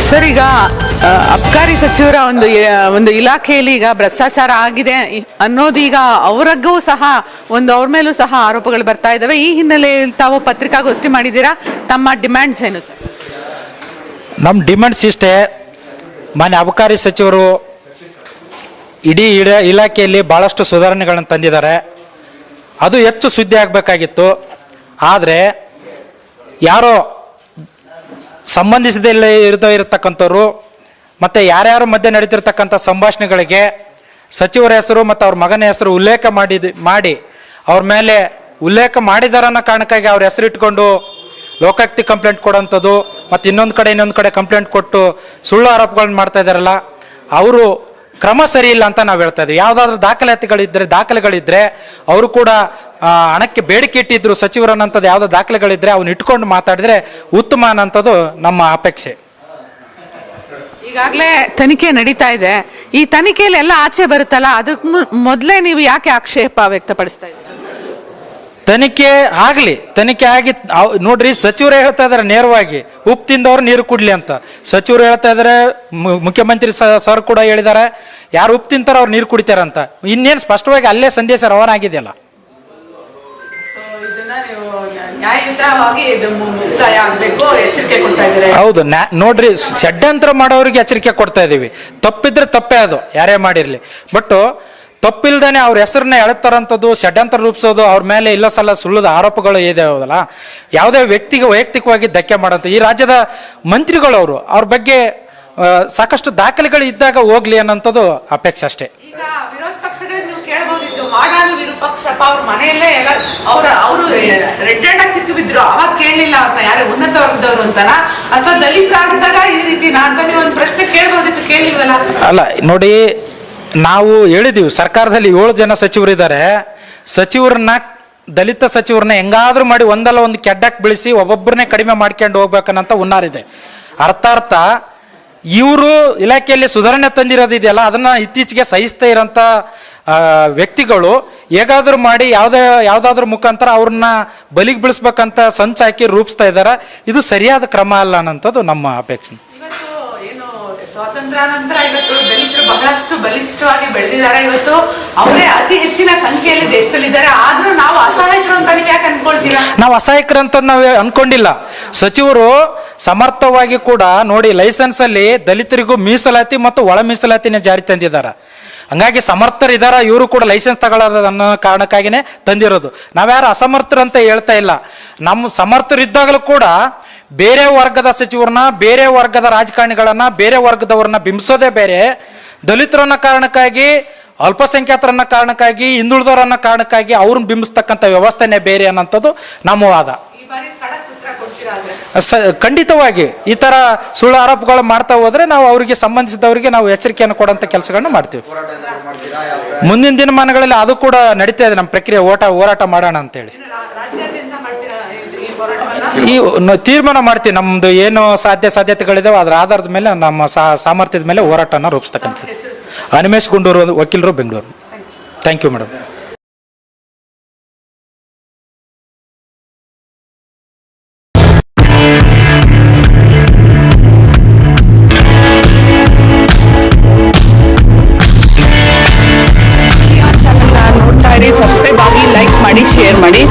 Sir, ಈಗ ಅಬ್ಕಾರಿ ಸಚಿವರ ಒಂದು ಒಂದು ಇಲಾಖೆಯಲ್ಲಿ ಈಗ ಭ್ರಷ್ಟಾಚಾರ ಆಗಿದೆ ಅನ್ನೋದು ಈಗ ಅವರಿಗೂ ಸಹ ಒಂದು ಅವ್ರ ಮೇಲೂ ಸಹ ಆರೋಪಗಳು ಬರ್ತಾ ಇದಾವೆ. ಈ ಹಿನ್ನೆಲೆಯಲ್ಲಿ ತಾವು ಪತ್ರಿಕಾಗೋಷ್ಠಿ ಮಾಡಿದ್ದೀರಾ? ತಮ್ಮ ಡಿಮ್ಯಾಂಡ್ಸ್ ಏನು ಸರ್? ನಮ್ಮ ಡಿಮ್ಯಾಂಡ್ಸ್ ಇಷ್ಟೇ. ಮಾನ್ಯ ಅಬಕಾರಿ ಸಚಿವರು ಇಡೀ ಇಡ, ಇಲಾಖೆಯಲ್ಲಿ ಭಾಳಷ್ಟು ಸುಧಾರಣೆಗಳನ್ನು ತಂದಿದ್ದಾರೆ. ಅದು ಹೆಚ್ಚು ಸುದ್ದಿ ಆಗಬೇಕಾಗಿತ್ತು. ಆದರೆ, ಯಾರೋ ಸಂಬಂಧಿಸದಲ್ಲೇ ಇರ್ತಾ ಇರತಕ್ಕಂಥವ್ರು, ಮತ್ತು ಯಾರ್ಯಾರ ಮಧ್ಯೆ ನಡೀತಿರ್ತಕ್ಕಂಥ ಸಂಭಾಷಣೆಗಳಿಗೆ ಸಚಿವರ ಹೆಸರು ಮತ್ತು ಅವ್ರ ಮಗನ ಹೆಸರು ಉಲ್ಲೇಖ ಮಾಡಿದ, ಮಾಡಿ, ಅವ್ರ ಮೇಲೆ ಉಲ್ಲೇಖ ಮಾಡಿದಾರನ್ನೋ ಕಾರಣಕ್ಕಾಗಿ ಅವ್ರ ಹೆಸರು ಇಟ್ಕೊಂಡು ಲೋಕಾಯುಕ್ತಿ ಕಂಪ್ಲೇಂಟ್ ಕೊಡೋಂಥದ್ದು, ಮತ್ತು ಇನ್ನೊಂದು ಕಡೆ ಇನ್ನೊಂದು ಕಡೆ ಕಂಪ್ಲೇಂಟ್ ಕೊಟ್ಟು ಸುಳ್ಳು ಆರೋಪಗಳನ್ನ ಮಾಡ್ತಾ ಇದ್ದಾರಲ್ಲ ಅವರು ಕ್ರಮ ಸರಿ ಇಲ್ಲ ಅಂತ ನಾವು ಹೇಳ್ತಾ ಇದ್ವಿ. ಯಾವುದಾದ್ರೂ ದಾಖಲಾತಿಗಳಿದ್ದರೆ ದಾಖಲೆಗಳಿದ್ದರೆ ಅವರು ಕೂಡ ಹಣಕ್ಕೆ ಬೇಡಿಕೆ ಇಟ್ಟಿದ್ರು ಸಚಿವರನ್ನಂಥದ್ದು ಯಾವುದೋ ದಾಖಲೆಗಳಿದ್ರೆ ಅವನ್ನ ಇಟ್ಕೊಂಡು ಮಾತಾಡಿದ್ರೆ ಉತ್ತಮ ಅನ್ನೋಂಥದ್ದು ನಮ್ಮ ಅಪೇಕ್ಷೆ. ಈಗಾಗಲೇ ತನಿಖೆ ನಡೀತಾ ಇದೆ. ಈ ತನಿಖೆಯಲ್ಲಿ ಎಲ್ಲ ಆಚೆ ಬರುತ್ತಲ್ಲ ಅದಕ್ಕೆ ಮೊದಲೇ ನೀವು ಯಾಕೆ ಆಕ್ಷೇಪ ವ್ಯಕ್ತಪಡಿಸ್ತಾ ಇದ್ದೀರಿ? ತನಿಖೆ ಆಗಲಿ ತನಿಖೆ ಆಗಿ ನೋಡ್ರಿ ಸಚಿವರು ಹೇಳ್ತಾ ಇದಾರೆ ನೇರವಾಗಿ ಉಪ್ಪು ತಿಂದವರು ನೀರು ಕುಡ್ಲಿ ಅಂತ. ಸಚಿವರು ಹೇಳ್ತಾ ಇದಾರೆ ಮುಖ್ಯಮಂತ್ರಿ ಸ- ಸರ್ ಕೂಡ ಹೇಳಿದ್ದಾರೆ ಯಾರು ಉಪ್ಪು ತಿಂತಾರ ಅವ್ರು ನೀರು ಕುಡಿತಾರಂತ. ಇನ್ನೇನು ಸ್ಪಷ್ಟವಾಗಿ ಅಲ್ಲೇ ಸಂದೇಶ ರವಾನ ನ್ಯಾಯಯುತವಾಗಿ ಇದು ಮುಕ್ತಾಯ ಆಗಬೇಕು ಎಚ್ಚರಿಕೆ ಕೊಡ್ತಾ ಇದ್ದಾರೆ? ಹೌದು ನ್ಯಾ- ನೋಡ್ರಿ ಷಡ್ಯಂತ್ರ ಮಾಡೋರಿಗೆ ಎಚ್ಚರಿಕೆ ಕೊಡ್ತಾ ಇದೀವಿ. ತಪ್ಪಿದ್ರೆ ತಪ್ಪೇ ಅದು ಯಾರೇ ಮಾಡಿರ್ಲಿ. ಬಟ್ ತಪ್ಪಿಲ್ದೇನೆ ಅವ್ರ ಹೆಸರನ್ನ ಎಳತಾರಂಥದ್ದು ಷಡ್ಯಂತ್ರ ರೂಪಿಸೋದು ಅವ್ರ ಮೇಲೆ ಇಲ್ಲ ಸಲ ಸುಳ್ಳದ ಆರೋಪಗಳು ಇದಾವಲ್ಲ ಯಾವುದೇ ವ್ಯಕ್ತಿಗೆ ವೈಯಕ್ತಿಕವಾಗಿ ಧಕ್ಕೆ ಮಾಡೋಂಥ ಈ ರಾಜ್ಯದ ಮಂತ್ರಿಗಳು ಅವರು ಅವ್ರ ಬಗ್ಗೆ ಆ, ಸಾಕಷ್ಟು ದಾಖಲೆಗಳು ಇದ್ದಾಗ ಹೋಗ್ಲಿ ಅನ್ನೋಂಥದ್ದು ಅಪೇಕ್ಷೆ ಅಷ್ಟೇ. ಈಗ ವಿರೋಧ ನೀವು ಕೇಳಬಹುದಿತ್ತು ಮಾಡಾಳು ವಿರೂಪಾಕ್ಷಪ್ಪ ಅವ್ರ ಮನೆಯಲ್ಲೇ ಎಲ್ಲ ಅವರು ರೆಡ್ ಆಗಿ ಸಿಕ್ಕು ಬಿದ್ರು. ಅವಾಗ ಕೇಳಲಿಲ್ಲ ಅಂತ ಯಾರು ಉನ್ನತ ವರ್ಗದವರು ಅಂತಾನ? ಅಥವಾ ದಲಿತರಾಗಿದ್ದಾಗ ಈ ರೀತಿನಾ ಅಂತ ನೀವು ಒಂದು ಪ್ರಶ್ನೆ ಕೇಳಬಹುದಿತ್ತು ಕೇಳಿಲ್ವಲ್ಲ? ಅಲ್ಲ, ನೋಡಿ, ನಾವು ಹೇಳಿದೀವಿ, ಸರ್ಕಾರದಲ್ಲಿ ಏಳು ಜನ ಸಚಿವರಿದ್ದಾರೆ. ಸಚಿವರನ್ನ, ದಲಿತ ಸಚಿವರನ್ನ ಹೆಂಗಾದ್ರೂ ಮಾಡಿ ಒಂದಲ್ಲ ಒಂದು ಕೆಡ್ಡಕ್ಕೆ ಬೆಳೆಸಿ ಒಬ್ಬೊಬ್ಬರನ್ನೇ ಕಡಿಮೆ ಮಾಡ್ಕೊಂಡು ಹೋಗ್ಬೇಕನ್ನಂತ ಹುನ್ನಾರಿದೆ. ಅರ್ಥಾರ್ಥ ಇವರು ಇಲಾಖೆಯಲ್ಲಿ ಸುಧಾರಣೆ ತಂದಿರೋದಿದೆಯಲ್ಲ ಅದನ್ನ ಇತ್ತೀಚೆಗೆ ಸಹಿಸ್ತಾ ಇರೋಂಥ ವ್ಯಕ್ತಿಗಳು ಹೇಗಾದ್ರೂ ಮಾಡಿ ಯಾವುದೇ, ಯಾವುದಾದ್ರೂ ಮುಖಾಂತರ ಅವ್ರನ್ನ ಬಲಿಗೆ ಬೀಳಿಸ್ಬೇಕಂತ ಸಂಚು ಹಾಕಿ ರೂಪಿಸ್ತಾ ಇದ್ದಾರೆ. ಇದು ಸರಿಯಾದ ಕ್ರಮ ಅಲ್ಲ ಅನ್ನೋಂಥದ್ದು ನಮ್ಮ ಅಪೇಕ್ಷೆ. ಇವತ್ತು ಏನು ಸ್ವಾತಂತ್ರ್ಯ ನಂತರ ಇವತ್ತು ದಲಿತರು ಬಹಳಷ್ಟು ಬಲಿಷ್ಠವಾಗಿ ಬೆಳೆದಿದ್ದಾರೆ. ಇವತ್ತು ಅವರೇ ಅತಿ ಹೆಚ್ಚಿನ ಸಂಖ್ಯೆಯಲ್ಲಿ ದೇಶದಲ್ಲಿದ್ದಾರೆ. ಆದ್ರೂ ನಾವು ಅಸಹಾಯಕರು ಅಂತ ನೀವು ಯಾಕೆ ಅನ್ಕೊಳ್ತೀರಾ? ನಾವು ಅಂತ ನಾವು ಅನ್ಕೊಂಡಿಲ್ಲ. ಸಚಿವರು ಸಮರ್ಥವಾಗಿ ಕೂಡ ನೋಡಿ ಲೈಸೆನ್ಸ್ ಅಲ್ಲಿ ದಲಿತರಿಗೂ ಮೀಸಲಾತಿ ಮತ್ತು ಒಳ ಮೀಸಲಾತಿನ ಜಾರಿ ತಂದಿದ್ದಾರೆ. ಹಂಗಾಗಿ ಸಮರ್ಥರಿದಾರ ಇವರು ಕೂಡ ಲೈಸೆನ್ಸ್ ತಗೊಳ್ಳೋದು ಅನ್ನೋ ಕಾರಣಕ್ಕಾಗಿನೇ ತಂದಿರೋದು. ನಾವ್ಯಾರು ಅಸಮರ್ಥರು ಅಂತ ಹೇಳ್ತಾ ಇಲ್ಲ. ನಮ್ಮ ಸಮರ್ಥರಿದ್ದಾಗಲೂ ಕೂಡ ಬೇರೆ ವರ್ಗದ ಸಚಿವರನ್ನ, ಬೇರೆ ವರ್ಗದ ರಾಜಕಾರಣಿಗಳನ್ನ, ಬೇರೆ ವರ್ಗದವ್ರನ್ನ ಬಿಂಬಿಸೋದೇ ಬೇರೆ. ದಲಿತರನ್ನ ಕಾರಣಕ್ಕಾಗಿ ಅಲ್ಪಸಂಖ್ಯಾತರನ್ನ ಕಾರಣಕ್ಕಾಗಿ ಹಿಂದುಳಿದವರನ್ನ ಕಾರಣಕ್ಕಾಗಿ ಅವ್ರನ್ನ ಬಿಂಬಿಸ್ತಕ್ಕಂಥ ವ್ಯವಸ್ಥೆನೇ ಬೇರೆ ಅನ್ನೋಂಥದ್ದು ನಮ್ಮ ವಾದ. ಸ ಖಂಡಿತವಾಗಿ. ಈ ತರ ಸುಳ್ಳು ಆರೋಪಗಳು ಮಾಡ್ತಾ ಹೋದ್ರೆ ನಾವು ಅವರಿಗೆ ಸಂಬಂಧಿಸಿದವರಿಗೆ ನಾವು ಎಚ್ಚರಿಕೆಯನ್ನು ಕೊಡುವಂತ ಕೆಲಸಗಳನ್ನ ಮಾಡ್ತೀವಿ. ಮುಂದಿನ ದಿನಮಾನಗಳಲ್ಲಿ ಅದು ಕೂಡ ನಡೀತಾ ಇದೆ. ನಮ್ಮ ಪ್ರಕ್ರಿಯೆ ಓಟ ಹೋರಾಟ ಮಾಡೋಣ ಅಂತೇಳಿ. ಈ- ತೀರ್ಮಾನ ಮಾಡ್ತೀವಿ. ನಮ್ದು ಏನು ಸಾಧ್ಯ ಸಾಧ್ಯತೆಗಳಿದಾವೆ ಅದರ ಆಧಾರದ ಮೇಲೆ ನಮ್ಮ ಸಾಮರ್ಥ್ಯದ ಮೇಲೆ ಹೋರಾಟನ ರೂಪಿಸ್ತಕ್ಕಂಥ. ಅನಿಮೇಶ್ ಗುಂಡೂರು ವಕೀಲರು Bengaluru. Thank you madam subscribe ಆಗಿ ಲೈಕ್ ಮಾಡಿ ಶೇರ್ ಮಾಡಿ.